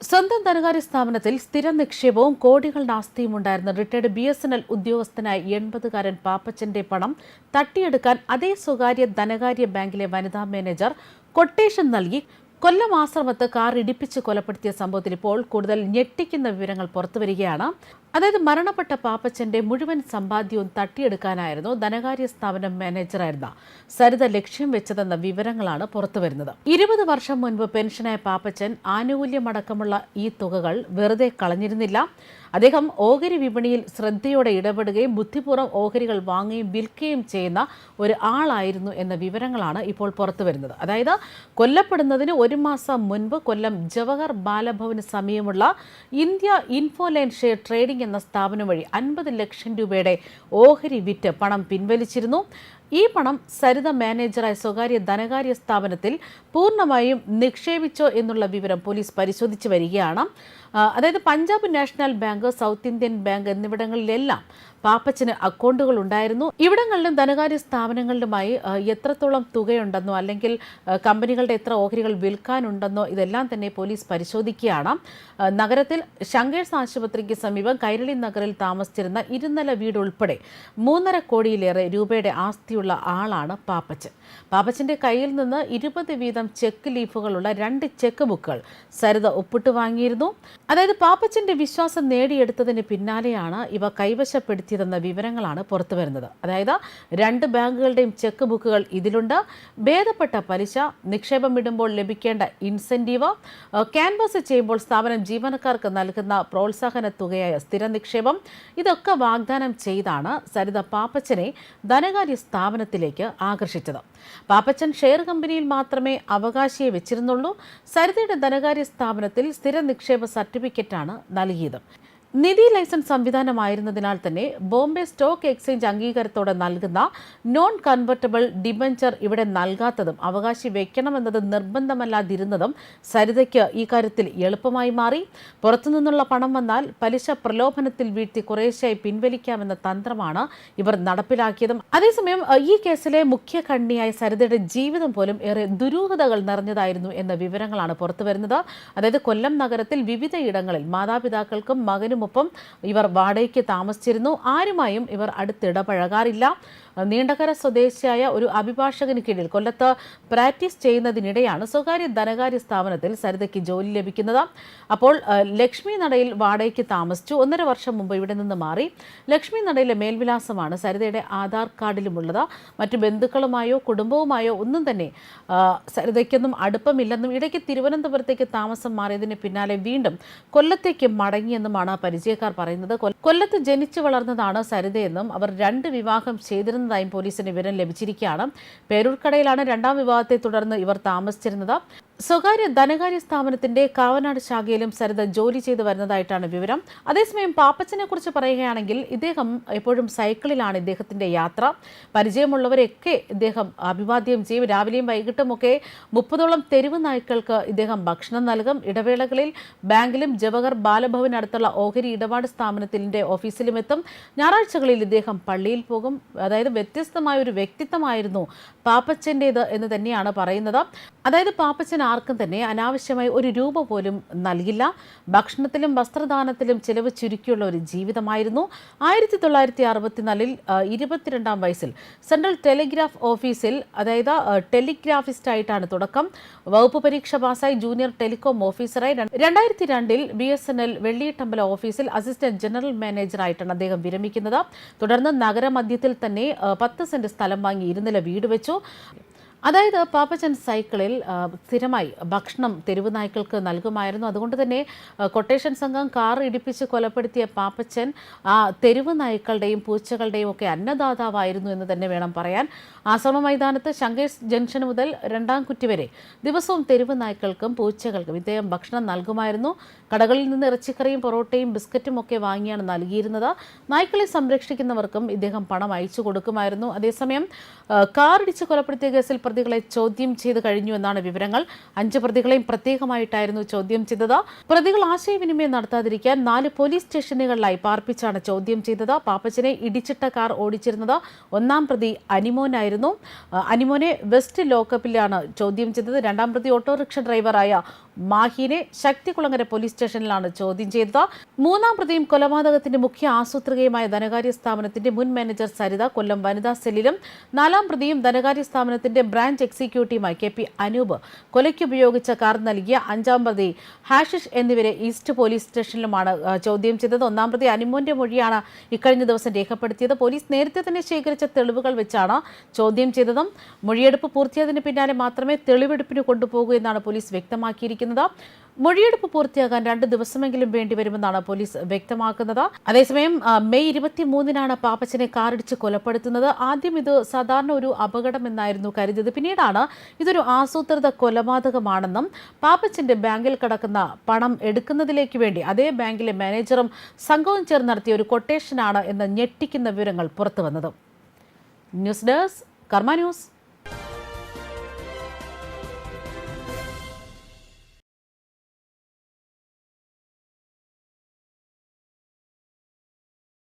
സ്വന്തം ധനകാര്യ സ്ഥാപനത്തിൽ സ്ഥിര നിക്ഷേപവും കോടികളുടെ ആസ്തിയും ഉണ്ടായിരുന്ന retired B S N L ഉദ്യോഗസ്ഥനായ എൺപതുകാരൻ പാപ്പച്ചന്റെ പണം തട്ടിയെടുക്കാൻ അതേ സ്വകാര്യ ധനകാര്യ ബാങ്കിലെ വനിതാ മാനേജർ കൊട്ടേഷൻ നൽകി കൊല്ലം ആശ്രമത്ത് കാർ ഇടിപ്പിച്ച് കൊലപ്പെടുത്തിയ സംഭവത്തിൽ ഇപ്പോൾ കൂടുതൽ ഞെട്ടിക്കുന്ന വിവരങ്ങൾ പുറത്തുവരികയാണ്. അതായത് മരണപ്പെട്ട പാപ്പച്ചന്റെ മുഴുവൻ സമ്പാദ്യവും തട്ടിയെടുക്കാനായിരുന്നു ധനകാര്യ സ്ഥാപനം മാനേജറായിരുന്ന സരിത ലക്ഷ്യം വെച്ചതെന്ന വിവരങ്ങളാണ് പുറത്തുവരുന്നത്. ഇരുപത് വർഷം മുൻപ് പെൻഷനായ പാപ്പച്ചൻ ആനുകൂല്യമടക്കമുള്ള ഈ തുകകൾ വെറുതെ കളഞ്ഞിരുന്നില്ല. അദ്ദേഹം ഓഹരി വിപണിയിൽ ശ്രദ്ധയോടെ ഇടപെടുകയും ബുദ്ധിപൂർവം ഓഹരികൾ വാങ്ങുകയും വിൽക്കുകയും ചെയ്യുന്ന ഒരു ആളായിരുന്നു എന്ന വിവരങ്ങളാണ് ഇപ്പോൾ പുറത്തു വരുന്നത്. അതായത് കൊല്ലപ്പെടുന്നതിന് ഒരു മാസം മുൻപ് കൊല്ലം ജവഹർ ബാലഭവന് സമീപമുള്ള ഇന്ത്യ ഇൻഫോലൈൻ ഷെയർ ട്രേഡിംഗ് എന്ന സ്ഥാപനം വഴി അൻപത് ലക്ഷം രൂപയുടെ ഓഹരി വിറ്റ് പണം പിൻവലിച്ചിരുന്നു. ഈ പണം സരിത മാനേജറായ സ്വകാര്യ ധനകാര്യ സ്ഥാപനത്തിൽ പൂർണമായും നിക്ഷേപിച്ചോ എന്നുള്ള വിവരം പോലീസ് പരിശോധിച്ചു വരികയാണ്. അതായത് Punjab National Bank South Indian Bank എന്നിവിടങ്ങളിലെല്ലാം പാപ്പച്ചന് അക്കൗണ്ടുകൾ ഉണ്ടായിരുന്നു. ഇവിടങ്ങളിലും ധനകാര്യ സ്ഥാപനങ്ങളിലുമായി എത്രത്തോളം തുകയുണ്ടെന്നോ അല്ലെങ്കിൽ കമ്പനികളുടെ എത്ര ഓഹരികൾ വിൽക്കാനുണ്ടെന്നോ ഇതെല്ലാം തന്നെ പോലീസ് പരിശോധിക്കുകയാണ്. നഗരത്തിൽ ശങ്കേഴ്സ് ആശുപത്രിക്ക് സമീപം കൈരളി നഗറിൽ താമസിച്ചിരുന്ന ഇരുനില വീട് ഉൾപ്പെടെ മൂന്നര കോടിയിലേറെ രൂപയുടെ ആസ്തിയുള്ള ആളാണ് പാപ്പച്ചൻ. പാപ്പച്ചന്റെ കയ്യിൽ നിന്ന് ഇരുപത് വീതം ചെക്ക് ലീഫുകളുള്ള രണ്ട് ചെക്ക് ബുക്കുകൾ സരിത ഒപ്പിട്ട് വാങ്ങിയിരുന്നു. അതായത് പാപ്പച്ചന്റെ വിശ്വാസം നേടിയെടുത്തതിന് പിന്നാലെയാണ് ഇവ കൈവശപ്പെടുത്തിയതെന്ന വിവരങ്ങളാണ് പുറത്തുവരുന്നത് അതായത് രണ്ട് ബാങ്കുകളുടെയും ചെക്ക് ബുക്കുകൾ ഇതിലുണ്ട്. ഭേദപ്പെട്ട പലിശ നിക്ഷേപം ഇടുമ്പോൾ ലഭിക്കേണ്ട ഇൻസെന്റീവ് ക്യാൻവാസ് ചെയ്യുമ്പോൾ സ്ഥാപനം ജീവനക്കാർക്ക് നൽകുന്ന പ്രോത്സാഹന തുകയായ സ്ഥിര നിക്ഷേപം ഇതൊക്കെ വാഗ്ദാനം ചെയ്താണ് സരിത പാപ്പച്ചനെ ധനകാര്യ സ്ഥാപനത്തിലേക്ക് ആകർഷിച്ചത്. പാപ്പച്ചൻ ഷെയർ കമ്പനിയിൽ മാത്രമേ അവകാശിയെ വെച്ചിരുന്നുള്ളൂ. സരിതയുടെ ധനകാര്യ സ്ഥാപനത്തിൽ സ്ഥിര നിക്ഷേപ സർട്ടിഫിക്കറ്റാണ് നൽകിയത്. നിധി ലൈസൻസ് സംവിധാനമായിരുന്നതിനാൽ തന്നെ ബോംബെ സ്റ്റോക്ക് എക്സ്ചേഞ്ച് അംഗീകാരത്തോടെ നൽകുന്ന നോൺ കൺവെർട്ടബിൾ ഡിബഞ്ചർ ഇവിടെ നൽകാത്തതും അവകാശി വെക്കണമെന്നത് നിർബന്ധമല്ലാതിരുന്നതും സരിതയ്ക്ക് ഈ കാര്യത്തിൽ എളുപ്പമായി മാറി. പുറത്തുനിന്നുള്ള പണം വന്നാൽ പലിശ പ്രലോഭനത്തിൽ വീഴ്ത്തി കുറേശ്ശായി പിൻവലിക്കാമെന്ന തന്ത്രമാണ് ഇവർ നടപ്പിലാക്കിയതും. അതേസമയം ഈ കേസിലെ മുഖ്യ കണ്ണിയായ സരിതയുടെ ജീവിതം പോലും ഏറെ ദുരൂഹതകൾ നിറഞ്ഞതായിരുന്നു എന്ന വിവരങ്ങളാണ് പുറത്തുവരുന്നത്. അതായത് കൊല്ലം നഗരത്തിൽ വിവിധയിടങ്ങളിൽ മാതാപിതാക്കൾക്കും മാതാപിതാക്കൾക്കും മകനുമൊപ്പം ഇവർ വാടകയ്ക്ക് താമസിച്ചിരുന്നു. ആരുമായും ഇവർ അടുത്തിടപഴകാറില്ല. നീണ്ടകര സ്വദേശിയായ ഒരു അഭിഭാഷകന് കീഴിൽ കൊല്ലത്ത് പ്രാക്ടീസ് ചെയ്യുന്നതിനിടെയാണ് സ്വകാര്യ ധനകാര്യ സ്ഥാപനത്തിൽ സരിതയ്ക്ക് ജോലി ലഭിക്കുന്നത്. അപ്പോൾ ലക്ഷ്മി നടയിൽ വാടകയ്ക്ക് താമസിച്ചു. ഒന്നര വർഷം മുമ്പ് ഇവിടെ നിന്ന് മാറി. ലക്ഷ്മി നടയിലെ മേൽവിലാസമാണ് സരിതയുടെ ആധാർ കാർഡിലുമുള്ളത്. മറ്റു ബന്ധുക്കളുമായോ കുടുംബവുമായോ ഒന്നും തന്നെ സരിതയ്ക്കൊന്നും അടുപ്പമില്ലെന്നും ഇടയ്ക്ക് തിരുവനന്തപുരത്തേക്ക് താമസം മാറിയതിന് പിന്നാലെ വീണ്ടും കൊല്ലത്തേക്ക് മടങ്ങിയെന്നുമാണ് പരിചയക്കാർ പറയുന്നത്. കൊല്ലത്ത് ജനിച്ചു വളർന്നതാണ് സരിതയെന്നും അവർ രണ്ട് വിവാഹം ചെയ്തിരുന്നതായും പോലീസിന് വിവരം ലഭിച്ചിരിക്കുകയാണ്. പേരൂർക്കടയിലാണ് രണ്ടാം വിവാഹത്തെ തുടർന്ന് ഇവർ താമസിച്ചിരുന്നത്. സ്വകാര്യ ധനകാര്യ സ്ഥാപനത്തിന്റെ കാവനാട് ശാഖയിലും സരിത ജോലി ചെയ്തു വരുന്നതായിട്ടാണ് വിവരം. അതേസമയം പാപ്പച്ചനെ കുറിച്ച് പറയുകയാണെങ്കിൽ ഇദ്ദേഹം എപ്പോഴും സൈക്കിളിലാണ് ഇദ്ദേഹത്തിന്റെ യാത്ര. പരിചയമുള്ളവരെയൊക്കെ ഇദ്ദേഹം അഭിവാദ്യം ചെയ്യും. രാവിലെയും വൈകിട്ടുമൊക്കെ മുപ്പതോളം തെരുവ് നായ്ക്കൾക്ക് ഇദ്ദേഹം ഭക്ഷണം നൽകും. ഇടവേളകളിൽ ബാങ്കിലും ജവഹർ ബാലഭവൻ അടുത്തുള്ള ഓഹരി ഇടപാട് സ്ഥാപനത്തിന്റെ ഓഫീസിലും എത്തും ഞായറാഴ്ചകളിൽ ഇദ്ദേഹം പള്ളിയിൽ പോകും. അതായത് വ്യത്യസ്തമായ ഒരു വ്യക്തിത്വമായിരുന്നു പാപ്പച്ചന്റേത് എന്ന് തന്നെയാണ് പറയുന്നത്. അതായത് പാപ്പച്ചൻ ആർക്കും തന്നെ അനാവശ്യമായി ഒരു രൂപ പോലും നൽകില്ല. ഭക്ഷണത്തിലും വസ്ത്രദാനത്തിലും ചിലവ് ചുരുക്കിയുള്ള ഒരു ജീവിതമായിരുന്നു. ആയിരത്തി തൊള്ളായിരത്തി അറുപത്തിനാലിൽ ഇരുപത്തിരണ്ടാം വയസ്സിൽ സെൻട്രൽ ടെലിഗ്രാഫ് ഓഫീസിൽ അതായത് ടെലിഗ്രാഫിസ്റ്റ് ആയിട്ടാണ് തുടക്കം. വകുപ്പ് പരീക്ഷ പാസ്സായി ജൂനിയർ ടെലികോം ഓഫീസറായി രണ്ട്- രണ്ടായിരത്തി രണ്ടിൽ ബി എസ് എൻ എൽ വെള്ളിയിട്ടമ്പല ഓഫീസിൽ അസിസ്റ്റന്റ് ജനറൽ മാനേജറായിട്ടാണ് അദ്ദേഹം വിരമിക്കുന്നത്. തുടർന്ന് നഗരമധ്യത്തിൽ തന്നെ പത്ത് സെന്റ് സ്ഥലം വാങ്ങി ഇരുനില വീട് വെച്ചു. അതായത് പാപ്പച്ചൻ സൈക്കിളിൽ സ്ഥിരമായി ഭക്ഷണം തെരുവ് നായ്ക്കൾക്ക് നൽകുമായിരുന്നു. അതുകൊണ്ട് തന്നെ കൊട്ടേഷൻ സംഘം കാർ ഇടിപ്പിച്ച് കൊലപ്പെടുത്തിയ പാപ്പച്ചൻ ആ തെരുവ് നായ്ക്കളുടെയും പൂച്ചകളുടെയും ഒക്കെ അന്നദാതാവായിരുന്നു എന്ന് തന്നെ വേണം പറയാൻ. ആശ്രമ മൈതാനത്ത് ശങ്കേഷ് ജംഗ്ഷൻ മുതൽ രണ്ടാം കുറ്റി വരെ ദിവസവും തെരുവ് നായ്ക്കൾക്കും പൂച്ചകൾക്കും ഇദ്ദേഹം ഭക്ഷണം നൽകുമായിരുന്നു. കടകളിൽ നിന്ന് ഇറച്ചിക്കറിയും പൊറോട്ടയും ബിസ്ക്കറ്റും ഒക്കെ വാങ്ങിയാണ് നൽകിയിരുന്നത്. നായ്ക്കളെ സംരക്ഷിക്കുന്നവർക്കും ഇദ്ദേഹം പണം അയച്ചു കൊടുക്കുമായിരുന്നു. അതേസമയം കാറിടിച്ച് കൊലപ്പെടുത്തിയ കേസിൽ പ്രതികളെ ചോദ്യം ചെയ്ത് കഴിഞ്ഞു എന്നാണ് വിവരങ്ങൾ. അഞ്ച് പ്രതികളെയും പ്രത്യേകമായിട്ടായിരുന്നു ചോദ്യം ചെയ്തത്. പ്രതികൾ ആശയവിനിമയം നടത്താതിരിക്കാൻ നാല് പോലീസ് സ്റ്റേഷനുകളിലായി പാർപ്പിച്ചാണ് ചോദ്യം ചെയ്തത്. പാപ്പച്ചനെ ഇടിച്ചിട്ട കാർ ഓടിച്ചിരുന്നത് ഒന്നാം പ്രതി അനിമോനായിരുന്നു. അനിമോനെ വെസ്റ്റ് ലോക്കപ്പിലാണ് ചോദ്യം ചെയ്തത്. രണ്ടാം പ്രതി ഓട്ടോറിക്ഷ ഡ്രൈവറായ മാഹിനെ ശക്തികുളങ്ങര പോലീസ് സ്റ്റേഷനിലാണ് ചോദ്യം ചെയ്തത്. മൂന്നാം പ്രതിയും കൊലപാതകത്തിന്റെ മുഖ്യ ആസൂത്രകയുമായ ധനകാര്യ സ്ഥാപനത്തിന്റെ മുൻ മാനേജർ സരിത കൊല്ലം വനിതാ സെല്ലിലും നാലാം പ്രതിയും ധനകാര്യ സ്ഥാപനത്തിന്റെ ബ്രാഞ്ച് എക്സിക്യൂട്ടീവുമായി കെ പി അനൂപ് കൊലയ്ക്കുപയോഗിച്ച കാർ നൽകിയ അഞ്ചാം പ്രതി ഹാഷിഷ് എന്നിവരെ ഈസ്റ്റ് പോലീസ് സ്റ്റേഷനിലുമാണ് ചോദ്യം ചെയ്തത്. ഒന്നാം പ്രതി അനുമോന്റെ മൊഴിയാണ് ഇക്കഴിഞ്ഞ ദിവസം രേഖപ്പെടുത്തിയത്. പോലീസ് നേരത്തെ തന്നെ ശേഖരിച്ച തെളിവുകൾ വെച്ചാണ് ചോദ്യം ചെയ്തതും. മൊഴിയെടുപ്പ് പൂർത്തിയായതിന് പിന്നാലെ മാത്രമേ തെളിവെടുപ്പിന് കൊണ്ടുപോകൂ എന്നാണ് പോലീസ് വ്യക്തമാക്കിയിരിക്കുന്നത്. മൊഴിയെടുപ്പ് പൂർത്തിയാകാൻ രണ്ട് ദിവസമെങ്കിലും വേണ്ടിവരുമെന്നാണ് പോലീസ് വ്യക്തമാക്കുന്നത്. അതേസമയം മെയ് ഇരുപത്തിമൂന്നിനാണ് പാപ്പച്ചനെ കാറിടിച്ച് കൊലപ്പെടുത്തുന്നത്. ആദ്യം ഇത് സാധാരണ ഒരു അപകടമെന്നായിരുന്നു കരുതിയത്. പിന്നീടാണ് ഇതൊരു ആസൂത്രിത കൊലപാതകമാണെന്നും പാപ്പച്ചന്റെ ബാങ്കിൽ കിടക്കുന്ന പണം എടുക്കുന്നതിലേക്ക് വേണ്ടി അതേ ബാങ്കിലെ മാനേജറും സംഘവും ചേർന്ന് നടത്തിയ ഒരു കൊട്ടേഷനാണ് എന്ന് ഞെട്ടിക്കുന്ന വിവരങ്ങൾ പുറത്തുവന്നത്. News desk Karma News.